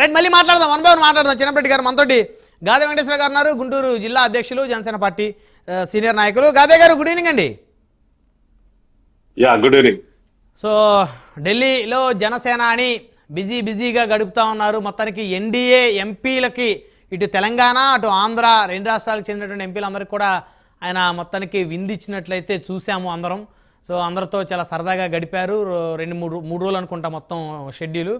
Right మళ్ళీ మాట్లాడదాం. One by one మాట్లాడదాం. చిన్నప్పటి గారు మనతోటి. గాదే వెంకటేశ్వర గారు ఉన్నారు. గుంటూరు జిల్లా అధ్యక్షులు జనసేన పార్టీ సీనియర్ నాయకులు. గాదే గారు గుడ్ ఈవినింగ్ అండి. యా గుడ్ ఈవినింగ్ సో ఢిల్లీలో జనసేన అని బిజీ బిజీగా గడుపుతా ఉన్నారు. మొత్తానికి ఎన్డీఏ ఎంపీలకి ఇటు తెలంగాణ అటు ఆంధ్ర రెండు రాష్ట్రాలకు చెందినటువంటి ఎంపీలందరికీ కూడా ఆయన మొత్తానికి విందిచ్చినట్లయితే చూసాము అందరం. సో అందరితో చాలా సరదాగా గడిపారు. రెండు మూడు మూడు రోజులు అనుకుంటా మొత్తం షెడ్యూల్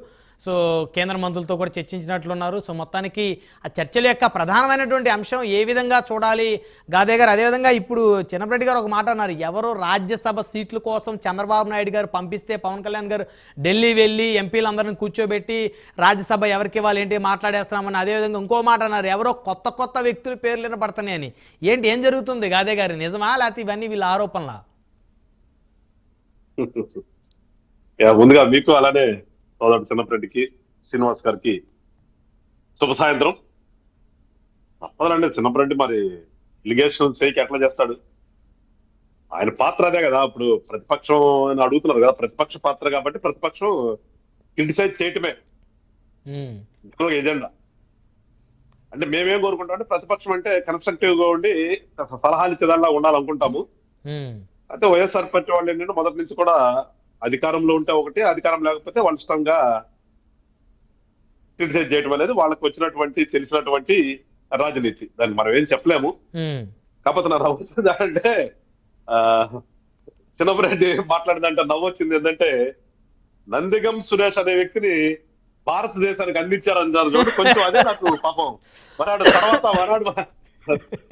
సో కేంద్ర మంత్రులతో కూడా చర్చించినట్లున్నారు. సో మొత్తానికి ఆ చర్చల యొక్క ప్రధానమైనటువంటి అంశం ఏ విధంగా చూడాలి? గాదే గారు అదేవిధంగా ఇప్పుడు చిన్నప్రెడ్డి గారు ఒక మాట అన్నారు. ఎవరు రాజ్యసభ సీట్ల కోసం చంద్రబాబు నాయుడు గారు పంపిస్తే పవన్ కళ్యాణ్ గారు ఢిల్లీ వెళ్ళి ఎంపీలందరిని కూర్చోబెట్టి రాజ్యసభ ఎవరికి ఇవ్వాలి ఏంటి మాట్లాడేస్తున్నామని అదేవిధంగా ఇంకో మాట అన్నారు. ఎవరో కొత్త కొత్త వ్యక్తులు పేర్లు వినపడుతున్నాయని. ఏంటి ఏం జరుగుతుంది గాదే గారు? నిజమా లేకపోతే ఇవన్నీ వీళ్ళ ఆరోపణలా? ముందుగా మీకు అలానే సోదరుడు చిన్నప్పటికి శ్రీనివాస్ గారికి శుభ సాయంత్రం. తప్పదండి చిన్నప్పటి మరి ఇలిగేషన్ చేయకి ఎట్లా చేస్తాడు? ఆయన పాత్ర అదే కదా ఇప్పుడు ప్రతిపక్షం అని అడుగుతున్నారు కదా ప్రతిపక్ష పాత్ర కాబట్టి ప్రతిపక్షం క్రిటిసైజ్ చేయటమే. ఎజెండా అంటే మేమేం కోరుకుంటాం అంటే ప్రతిపక్షం అంటే కన్స్ట్రక్టివ్గా ఉండి సలహాలు ఇచ్చేదానిలా ఉండాలనుకుంటాము. అయితే వైఎస్ఆర్ పార్టీ వాళ్ళు ఏంటంటే మొదటి నుంచి కూడా అధికారంలో ఉంటే ఒకటి అధికారం లేకపోతే వాళ్ళ ఇష్టంగా క్రిటిసైజ్ చేయడం అనేది వాళ్ళకి వచ్చినటువంటి తెలిసినటువంటి రాజనీతి. దాన్ని మనం ఏం చెప్పలేము. కాకపోతే నా నవ్వు వచ్చింది అంటే చిన్నపరెడ్డి మాట్లాడిందంటే నవ్వు వచ్చింది ఏంటంటే నందిగం సురేష్ అనే వ్యక్తిని భారతదేశానికి అందించారని కొంచెం అదే నాకు పాపం. వరాడు తర్వాత వరాడు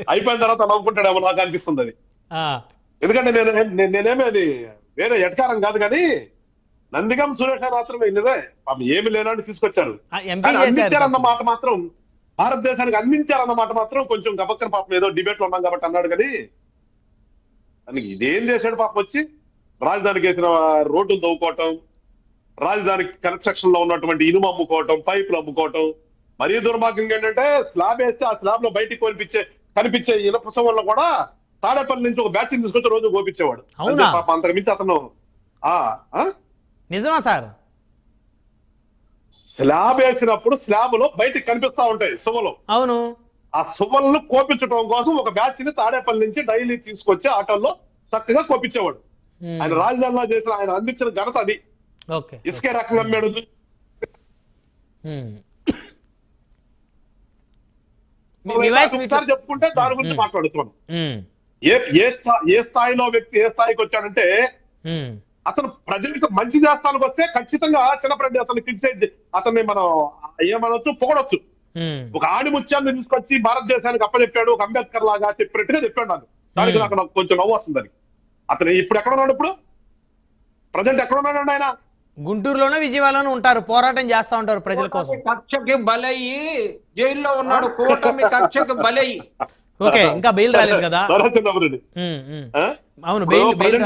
అయిపోయిన తర్వాత నవ్వుకుంటాడేమో నాకు అనిపిస్తుంది అది. ఎందుకంటే నేను నేను- నేనేమి అది వేరే ఎటకారం కాదు కానీ నందిగం సురేష్ అని మాత్రం నిజమే పాపం ఏమి లేనని తీసుకొచ్చారు. అందించారన్న మాట మాత్రం భారతదేశానికి అందించారన్న మాట మాత్రం కొంచెం గబక్కన పాపం ఏదో డిబేట్లో ఉన్నాం కాబట్టి అన్నాడు కానీ దానికి ఇదేం చేశాడు పాపం వచ్చి? రాజధానికి వేసిన రోడ్లు తవ్వుకోవటం రాజధానికి కన్స్ట్రక్షన్లో ఉన్నటువంటి ఇనుము అమ్ముకోవటం పైపులు అమ్ముకోవటం మరీ దుర్మార్గం ఏంటంటే స్లాబ్ వేస్తే ఆ స్లాబ్లో బయటికి కనిపించే కనిపించే ఇనుప వల్ల కూడా తాడేపల్లి నుంచి ఒక బ్యాచ్ తీసుకొచ్చి రోజు గోపించేవాడు పాపం అంతకు మించి అతను? నిజమా సార్? స్లాబ్ వేసినప్పుడు స్లాబ్లో బయటికి కనిపిస్తా ఉంటాయి సుమలు అవును. ఆ సుమలను కోపించడం కోసం ఒక బ్యాచ్ని తాడేపల్లి నుంచి డైలీ తీసుకొచ్చి ఆటోల్లో చక్కగా కోపించేవాడు. ఆయన రాజధానిలో చేసిన ఆయన అందించిన ఘనత అది. ఇసుకే రకంగా అమ్మాడు. చెప్పుకుంటే దాని గురించి. మాట్లాడుతున్నాం ఏ ఏ ఏ స్థాయిలో వ్యక్తి ఏ స్థాయికి వచ్చాడంటే అతను ప్రజలకు మంచి చేస్తానికి వస్తే ఖచ్చితంగా చిన్నప్పటి అతను క్రిటిసైజ్ అతన్ని మనం ఏమనొచ్చు పొగడొచ్చు. ఒక ఆణిముత్యాన్ని తీసుకొచ్చి భారతదేశానికి అప్పచెప్పాడు ఒక అంబేద్కర్ లాగా చెప్పినట్టుగా చెప్పాడు నాకు. దానికి. నాకు కొంచెం నవ్వు వస్తుంది అతను ఇప్పుడు ఎక్కడ ఉన్నాడు ఇప్పుడు? ప్రజెంట్ ఎక్కడ ఉన్నాడు ఆయన? గుంటూరులోనే విజయవాడలోనే ఉంటారు పోరాటం చేస్తా ఉంటారు ప్రజల కోసం. కక్షకి బలయ్యి జైల్లో ఉన్నాడు కూటమి కక్షకి బలయ్యి. ఓకే ఇంకా బెయిల్ రాలేదు కదా? అవును బెయిల్ బెయిల్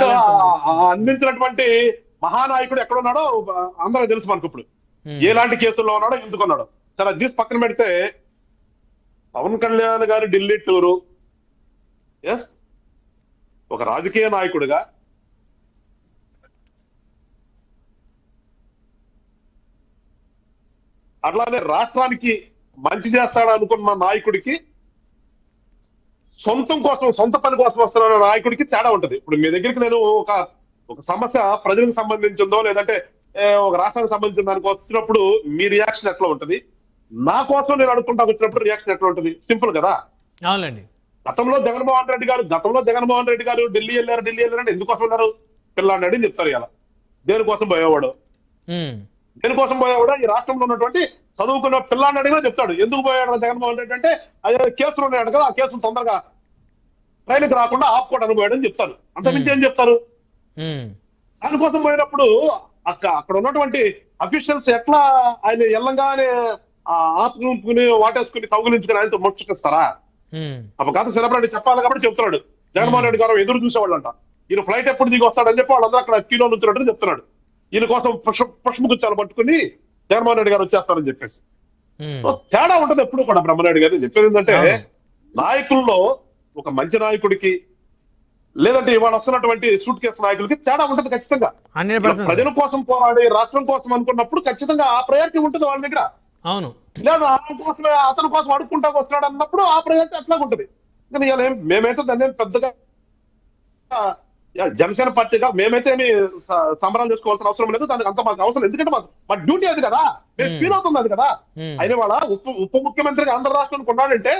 అందించినటువంటి మహానాయకుడు ఎక్కడ ఉన్నాడో అందరూ తెలుసు మనకు ఇప్పుడు. ఎలాంటి కేసుల్లో ఉన్నాడో ఎందుకు ఉన్నాడో సరే అది తీసి పక్కన పెడితే పవన్ కళ్యాణ్ గారి ఢిల్లీ టూరు. ఎస్ ఒక రాజకీయ నాయకుడిగా అట్లానే రాష్ట్రానికి మంచి చేస్తాడు అనుకున్న నాయకుడికి సొంతం కోసం సొంత పని కోసం వస్తున్న నాయకుడికి తేడా ఉంటది. ఇప్పుడు మీ దగ్గరికి నేను ఒక ఒక సమస్య ప్రజలకు సంబంధించిందో లేదంటే ఒక రాష్ట్రానికి సంబంధించిన దానికి వచ్చినప్పుడు మీ రియాక్షన్ ఎట్లా ఉంటది? నా కోసం నేను అడుగుకుంటా వచ్చినప్పుడు రియాక్షన్ ఎట్లా ఉంటది? సింపుల్ కదా? అవునండి. గతంలో జగన్మోహన్ రెడ్డి గారు గతంలో జగన్మోహన్ రెడ్డి గారు ఢిల్లీ వెళ్ళారు ఢిల్లీ వెళ్ళారంటే ఎందుకోసం వెళ్ళారు? పిల్లాడి అని చెప్తారు ఇలా దేనికోసం పోయేవాడు? దేనికోసం పోయేవాడు? ఈ రాష్ట్రంలో ఉన్నటువంటి చదువుకున్న పిల్లాడిని అడిగినా చెప్తాడు. ఎందుకు పోయాడు జగన్మోహన్ రెడ్డి అంటే అదే కేసులు ఉన్నాడు కదా ఆ కేసులు తొందరగా ట్రైన్కి రాకుండా ఆపుకోవడానికి పోయాడని చెప్తారు అంతకుమించి ఏం చెప్తారు? దానికోసం పోయినప్పుడు అక్క అక్కడ ఉన్నటువంటి అఫీషియల్స్ ఎట్లా ఆయన ఎల్లంగానే ఆ ఆపుకుని వాటేసుకుని కౌగులించుకుని ఆయనతో ముచ్చటిస్తారా ఉమ్, అప్పుడు గత సెలబ్రిటీ చెప్పాలి కాబట్టి చెప్తున్నాడు. జగన్మోహన్ రెడ్డి గారు ఎదురు చూసేవాళ్ళంట. ఈయన ఫ్లైట్ ఎప్పుడు దిగి వస్తాడని చెప్పి వాళ్ళందరూ అక్కడ క్యూలో నుంచున్నట్టు చెప్తున్నాడు. ఈయన కోసం పుష్ప పుష్పగుచ్చాలు పట్టుకుని జగన్మోహన్ రెడ్డి గారు వచ్చేస్తారని చెప్పేసి. తేడా ఉంటది ఎప్పుడు కూడా బ్రహ్మనాయుడు గారు చెప్పేది ఏంటంటే. నాయకుల్లో ఒక మంచి నాయకుడికి లేదంటే ఇవాళ వస్తున్నటువంటి సూట్ కేసు నాయకులకి తేడా ఉంటది ఖచ్చితంగా. ప్రజల కోసం పోరాడి రాష్ట్రం కోసం అనుకున్నప్పుడు ఖచ్చితంగా ఆ ప్రయారిటీ ఉంటుంది వాళ్ళ దగ్గర. అవును. లేదా అతని కోసమే అతని కోసం అడుక్కుంటా వస్తున్నాడు అన్నప్పుడు ఆ ప్రజెంట్ అట్లా ఉంటది కానీ దాన్ని పెద్దగా జనసేన పార్టీగా మేమైతే ఏమి సంబరాలు చేసుకోవాల్సిన అవసరం లేదు దానికి అంత మాకు అవసరం. ఎందుకంటే మాకు మా డ్యూటీ అది కదా. మేము. ఫీల్ అవుతుంది అది కదా. ఆయన వాళ్ళ ఉప ఉప ముఖ్యమంత్రిగా ఆంధ్ర రాష్ట్రానికి ఉన్నాడంటే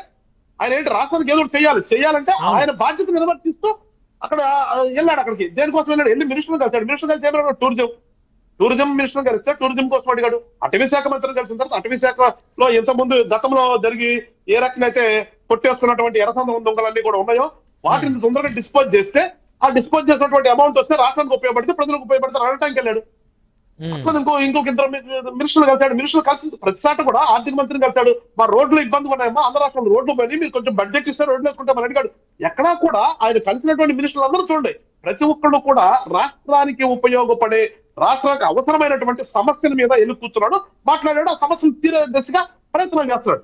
ఆయన ఏంటి రాష్ట్రానికి ఏదో చేయాలి. చేయాలంటే. ఆయన బాధ్యత నిర్వర్తిస్తూ అక్కడ వెళ్ళాడు అక్కడికి. దేనికోసం వెళ్ళాడు? వెళ్ళి మినిస్టర్ కలిసాడు మినిస్టర్ కలిసి ఏమన్నాడు టూరిజం. టూరిజం మినిస్టర్ కలిస్తే టూరిజం కోసం అడిగాడు. అటవీ శాఖ మంత్రిని కలిసిన తర్వాత అటవీ శాఖలో ఇంత ముందు గతంలో జరిగి ఏ రకంగా అయితే కొట్టేస్తున్నటువంటి ఎర్రసందం దొంగలన్నీ కూడా ఉన్నాయో వాటిని తొందరగా డిస్పోజ్ చేస్తే ఆ డిస్పోజ్ చేసినటువంటి అమౌంట్ వస్తే రాష్ట్రానికి ఉపయోగపడితే ప్రజలకు ఉపయోగపడతారు అనటానికి వెళ్ళాడు. ఇంకో ఇంకొక ఇద్దరు మినిస్టర్లు కలిశాడు. మినిస్టర్లు కలిసి ప్రతిసారి కూడా ఆర్థిక మంత్రిని కలిశాడు. మా రోడ్లు ఇబ్బంది ఉన్నాయమ్మా ఆంధ్ర రాష్ట్రంలో రోడ్లు పోయి మీరు కొంచెం బడ్జెట్ ఇస్తే రోడ్లు వేసుకుంటామని అడిగాడు. ఎక్కడా కూడా ఆయన కలిసినటువంటి మినిస్టర్లు అందరూ చూడండి. ప్రతి ఒక్కళ్ళు కూడా రాష్ట్రానికి ఉపయోగపడే రాష్ట్రానికి అవసరమైనటువంటి సమస్యల మీద ఎల్లు కూర్చున్నాడు మాట్లాడాడు. ఆ సమస్యలు తీరే దిశగా ప్రయత్నం చేస్తున్నాడు.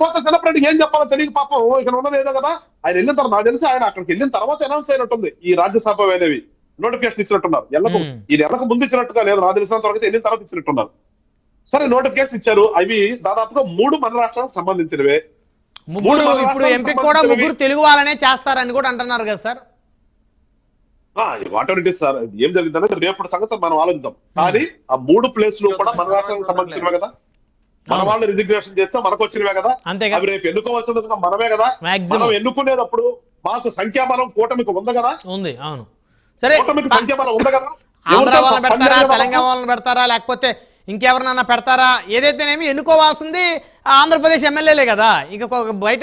పోతే చిన్నప్పటి ఏం చెప్పాలో తెలియక పాపం ఇక్కడ ఉన్నది ఏదో కదా. ఆయన వెళ్ళిన తర్వాత నాకు తెలిసి ఆయన అక్కడికి వెళ్ళిన తర్వాత అనౌన్స్ అయినట్టుంది. ఈ రాజ్యసభ అనేవి నోటిఫికేషన్ ఇచ్చినట్టున్నారు. ఎల్లకు. ఈ నెలకు ముందు ఇచ్చినట్టుగా లేదు. నాకు తెలిసినంత వరకు అయితే వెళ్ళిన తర్వాత ఇచ్చినట్టున్నారు. సరే నోటిఫికేషన్ ఇచ్చారు. అవి దాదాపుగా మూడు మన రాష్ట్రాలకు సంబంధించినవే. ముగ్గురు ఇప్పుడు ఎంపీ కూడా. ముగ్గురు తెలుగు వాళ్ళనే చేస్తారని కూడా అంటున్నారు కదా sir? Whatever it is sir ఏం జరిగిందనేది రేపు సంగతి మనం ఆలోచిద్దాం. కానీ ఆ మూడు ప్లేస్లు కూడా మన రాష్ట్రానికి సంబంధించినవే కదా. మన వాళ్ళు రిజిగ్నేషన్ చేస్తే మనకు వచ్చినవే కదా. అంతే కదా అవి రేపు ఎన్నుకోవాల్సింది మనమే కదా. మనం ఎన్నుకునేటప్పుడు మాకు సంఖ్యాబలం కూటమికి ఉంది కదా. ఉంది అవును. సరే కూటమికి సంఖ్యాబలం ఉంది కదా. ఆంధ్ర వాళ్ళని పెడతారా తెలంగాణ వాళ్ళని పెడతారా లేకపోతే ఇంకెవరినైనా పెడతారా? ఏదైతేనేమి ఎన్నుకోవాల్సింది ఆంధ్రప్రదేశ్ ఎమ్మెల్యేలే కదా. ఇంకా ఒక బయట.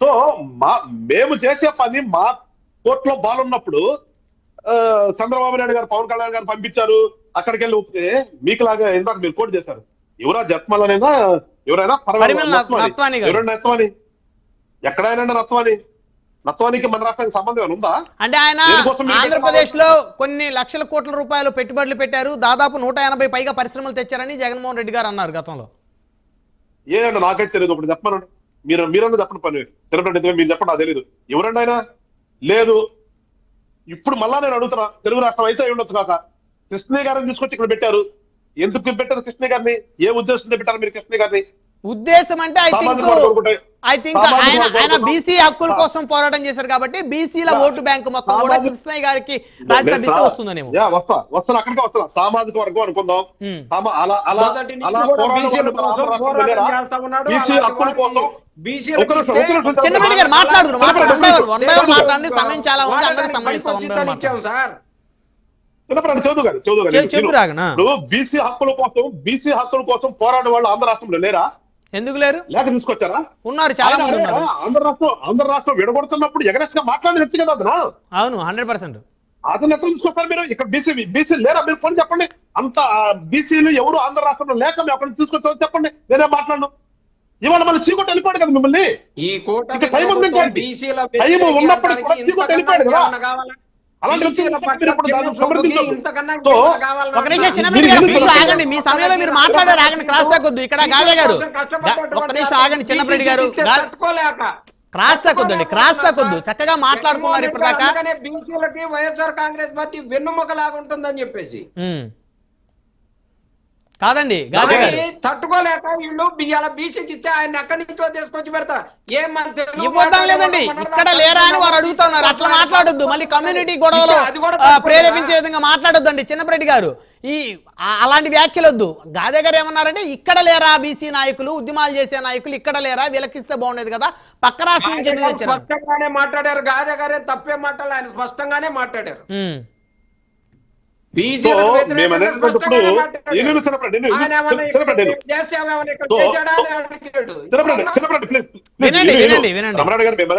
సో మా మేము చేసే పని మా కోర్టులో బాగున్నప్పుడు ఆ, చంద్రబాబు నాయుడు గారు పవన్ కళ్యాణ్ గారు పంపించారు. అక్కడికి వెళ్ళి ఒప్పితే మీకులాగా ఇందాక మీరు కోట్ చేశారు. ఎవరా జత్మలనైనా ఎవరైనా పర్వాలేదు. ఎవరైనా నత్వాని? ఎక్కడైనా నత్వాని. నత్వానికి మన రాష్ట్రానికి సంబంధం ఏమైనా ఉందా? అంటే ఆయన ఆంధ్రప్రదేశ్లో కొన్ని లక్షల కోట్ల రూపాయలు పెట్టుబడులు పెట్టారు. దాదాపు నూట ఎనభై పైగా పరిశ్రమలు తెచ్చారని జగన్మోహన్ రెడ్డి గారు అన్నారు గతంలో. ఏదంటే నాకైతే తెలియదు ఒకటి చెప్పమనండి. మీరు మీరన్నా చెప్పండి పని. అయితే మీరు చెప్పండి నాకు తెలియదు ఎవరండి ఆయన? లేదు. ఇప్పుడు మళ్ళా నేను అడుగుతున్నా తెలుగు రాష్ట్రం అయితే అయి ఉండొచ్చు కాక. కృష్ణయ్య గారిని తీసుకొచ్చి ఇక్కడ పెట్టారు. ఎందుకు పెట్టారు కృష్ణయ్య గారిని? ఏ ఉద్దేశంతో పెట్టారు మీరు కృష్ణయ్య గారిని? ఉద్దేశం అంటే ఐ థింక్. ఐ థింక్ ఆయన ఆయన. బీసీ హక్కుల కోసం పోరాటం చేశారు కాబట్టి బీసీల ఓటు బ్యాంక్ మొత్తం కూడా కృష్ణయ్య గారికి రాజ్యసభ వస్తుందనేమో. వస్తా. వస్తాను అక్కడికే వస్తాను సామాజిక వర్గం అనుకుందాం. అలా అలా అలా. బీసీ హక్కుల కోసం చిన్నప్పటి గారు మాట్లాడుతున్నారు. మాట్లాడండి సమయం చాలా ఉంది. అందరికి సంబంధిస్తాం. సార్. బీసీ హక్కుల కోసం బీసీ హక్కుల కోసం పోరాడే వాళ్ళు ఆంధ్ర రాష్ట్రంలో లేరా? ఎందుకు లేరు? లేక తీసుకొచ్చారా? ఉన్నారు చాలా మంది ఉన్నారు. ఆంధ్ర రాష్ట్రం ఆంధ్ర రాష్ట్రం విడగొడుతున్నప్పుడు ఎగరెస్ట్గా మాట్లాడిన వ్యక్తి కదా అతను. అవును హండ్రెడ్ పర్సెంట్. అతను ఎట్లా తీసుకొస్తారు మీరు? ఇక్కడ బీసీ బీసీ లేరా? మీరు ఫోన్ చెప్పండి. అంత బీసీలు ఎవరు ఆంధ్ర రాష్ట్రంలో లేక మేము అక్కడ తీసుకొచ్చారో చెప్పండి. నేనే మాట్లాడను. ఇవాళ మన చీకొట్టి వెళ్ళిపోయాడు కదా మిమ్మల్ని. ఈ ఇక టైం ఉంది టైం వ్యతిరేకించడానికి చీకొట్టి వెళ్ళిపోయాడు కదా. ఒక నిమిషం గారు ప్లీజ్? ఆగండి. మీ సమయంలో మీరు మాట్లాడారు ఆగండి. క్రాస్ టాక్ వద్దు. ఇక్కడ గాజా గారు. ఒక్క నిమిషం ఆగండి చిన్నప్పటి గారు క్రాస్ టాక్ వద్దండి. క్రాస్ టాక్ వద్దు. చక్కగా మాట్లాడుకున్నారు ఇప్పటిదాకా. బీసీలకి వైఎస్ఆర్ కాంగ్రెస్ పార్టీ వెన్నుముక లాగా ఉంటుందని చెప్పేసి. కాదండి తట్టుకోలేక వీళ్ళు బియ్యాల బీసీకి ఇస్తే ఆయన ఎక్కడి నుంచో తీసుకొచ్చి పెడతారు. ఏం మన తెలుగు ఇవ్వద్దాం లేదండి ఇక్కడ లేరా అని వారు అడుగుతున్నారు అట్లా మాట్లాడొద్దు మళ్ళీ కమ్యూనిటీ గొడవలో ప్రేరేపించే విధంగా మాట్లాడొద్దండి చిన్నప్పరెడ్డి గారు. ఈ అలాంటి వ్యాఖ్యలు వద్దు. గాదే గారు ఏమన్నారంటే ఇక్కడ లేరా బీసీ నాయకులు ఉద్యమాలు చేసే నాయకులు ఇక్కడ లేరా వీళ్ళకిస్తే బాగుండేది కదా పక్క రాష్ట్రం నుంచి స్పష్టంగానే మాట్లాడారు. గాజా గారే తప్పే మాట్లాడారు ఆయన స్పష్టంగానే మాట్లాడారు.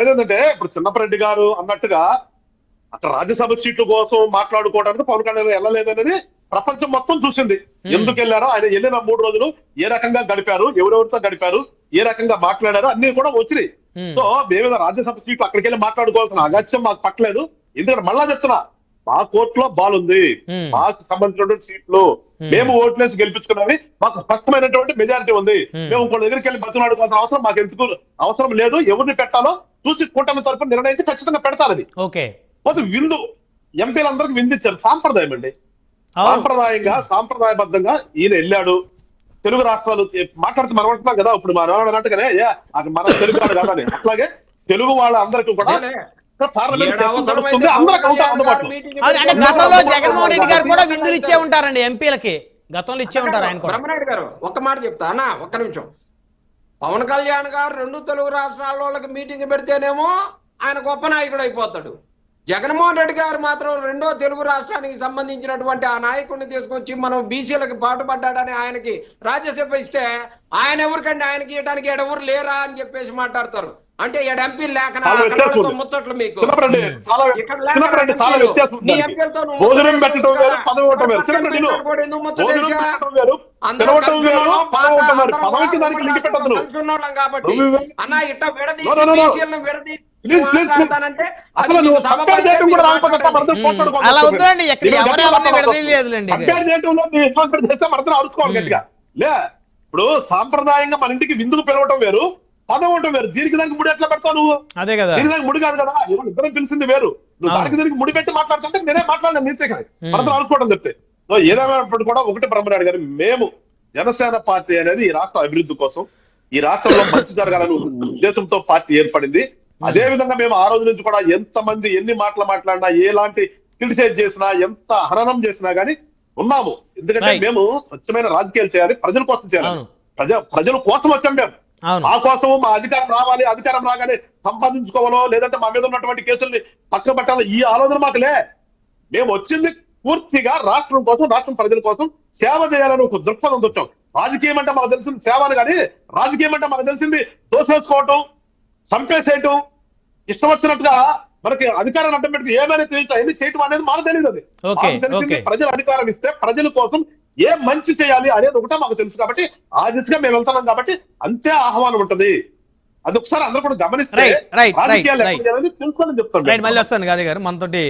ఏంటంటే ఇప్పుడు చిన్నప్పరెడ్డి గారు అన్నట్టుగా అక్కడ రాజ్యసభ సీట్ల కోసం మాట్లాడుకోవడానికి పవన్ కళ్యాణ్ గారు వెళ్ళలేదు అనేది ప్రపంచం మొత్తం చూసింది. ఎందుకు వెళ్ళారో ఆయన వెళ్ళిన మూడు రోజులు ఏ రకంగా గడిపారు ఎవరెవరితో గడిపారు ఏ రకంగా మాట్లాడారు అన్ని కూడా వచ్చినాయి. Hmm. సో మేము రాజ్యసభ సీట్లు అక్కడికి వెళ్ళి మాట్లాడుకోవాల్సిన అగత్యం మాకు పట్టలేదు. ఎందుకంటే మళ్ళా చెప్తున్నా మా కోర్టులో బాల్ ఉంది. మాకు సంబంధించినటువంటి సీట్లు. మేము ఓట్లేసి గెలిపించుకున్నవి మాకు స్పష్టమైనటువంటి మెజారిటీ ఉంది. మేము ఇంకో దగ్గరికి వెళ్ళి బతులాడుకోవాల్సిన అవసరం మాకు ఎందుకు అవసరం లేదు. ఎవరిని పెట్టాలో చూసి కూటమి తరపున నిర్ణయించి ఖచ్చితంగా పెడతారని ఓకే. పోతే విందు. ఎంపీలందరికీ విందు ఇచ్చారు. సాంప్రదాయం అండి. సాంప్రదాయంగా సాంప్రదాయబద్ధంగా ఈయన వెళ్ళాడు. తెలుగు రాష్ట్రాలు మాట్లాడితే మనం అంటున్నాం కదా ఇప్పుడు మన ఏ, అది మన తెలుగు వాళ్ళు కాదని. అట్లాగే తెలుగు వాళ్ళందరికీ కూడా గతంలో జగన్మోహన్ రెడ్డి గారు కూడా విందులు ఇచ్చే ఉంటారు. ఉంటారండి ఎంపీలకి. గతంలో ఇచ్చే ఉంటారు ఆయన బ్రహ్మనాయుడు గారు ఒక్క మాట చెప్తా అన్న ఒక్క నిమిషం. పవన్ కళ్యాణ్ గారు రెండు తెలుగు రాష్ట్రాల వాళ్ళకి మీటింగ్ పెడితేనేమో ఆయన గొప్ప నాయకుడు అయిపోతాడు. జగన్మోహన్ రెడ్డి గారు మాత్రం రెండో తెలుగు రాష్ట్రానికి సంబంధించినటువంటి ఆ నాయకుడిని తీసుకొచ్చి మనం బీసీలకు పాటుపడ్డాడని ఆయనకి రాజ్యసభ ఇస్తే ఆయన ఎవరికంటే ఆయనకి ఇవ్వడానికి ఎడెవరు లేరా అని చెప్పేసి మాట్లాడతారు. అంటే ఏడు ఎంపీలు లేక. ముచ్చట్లు మీకు. ఇక్కడ భోజనం పెట్టడం వేరు. పదవి ఇవ్వటం వేరు. అన్న ఇట్ట అసలు నువ్వు కంపేర్ చేయడం కూడా. అలా వద్దండి, ఇక్కడ. కంపేర్ చేయడంలో చేస్తే అరుచుకోవాలి గట్టిగా. లే ఇప్పుడు సాంప్రదాయంగా మన ఇంటికి విందుకు పిలవటం వేరు. పదం వేరు. దీనికి దానికి ముడి ఎట్లా పెడతావు నువ్వు? అదే కదా. దీనికి దానికి ముడి కాదు కదా. ఇవాళ ఇద్దరం పిలిచింది వేరు. నువ్వు. దానికి దీనికి ముడి పెట్టి మాట్లాడుతుంటే నేనే మాట్లాడినా నీచే కానీ మనసులో అరుచుకోవడం చెప్తే. సో ఏదేమైనప్పుడు కూడా ఒకటి బ్రహ్మనాయుడు గారు మేము జనసేన పార్టీ అనేది ఈ రాష్ట్ర అభివృద్ధి కోసం ఈ రాష్ట్రంలో మంచి జరగాలని ఉద్దేశంతో పార్టీ ఏర్పడింది. అదే విధంగా మేము ఆ రోజు నుంచి కూడా ఎంత మంది ఎన్ని మాటలు మాట్లాడినా ఎలాంటి క్రిటిసైజ్ చేసినా ఎంత హననం చేసినా గానీ ఉన్నాము. ఎందుకంటే. మేము స్వచ్ఛమైన రాజకీయాలు చేయాలి ప్రజల కోసం చేయాలి. ప్రజ ప్రజల కోసం వచ్చాం మేము. మా కోసం మా అధికారం రావాలి అధికారం రాగానే సంపాదించుకోవాలో లేదంటే మా మీద ఉన్నటువంటి కేసుల్ని పక్క పెట్టాలో. ఈ ఆలోచన మాకులే మేము వచ్చింది పూర్తిగా రాష్ట్రం కోసం రాష్ట్రం ప్రజల కోసం సేవ చేయాలని ఒక దృక్పథం వచ్చాం. రాజకీయం అంటే మాకు తెలిసింది సేవ అని కానీ రాజకీయం అంటే మాకు తెలిసింది దోసేసుకోవటం చంపేసేయటం ఇష్టం వచ్చినట్టుగా మనకి అధికారాన్ని అడ్డం పెడితే ఏమైనా చేయటం అన్ని చేయటం అనేది మాకు తెలియదు అది. తెలిసింది. ప్రజలు అధికారం ఇస్తే ప్రజల కోసం ఏ మంచి చేయాలి అనేది ఒకటే మాకు తెలుసు కాబట్టి ఆ దిశగా మేము వెళ్తున్నాం కాబట్టి అంతే ఆహ్వానం ఉంటది. అది ఒకసారి అందరూ కూడా గమనిస్తే మళ్ళీ వస్తాను గాది గారు మనతోటి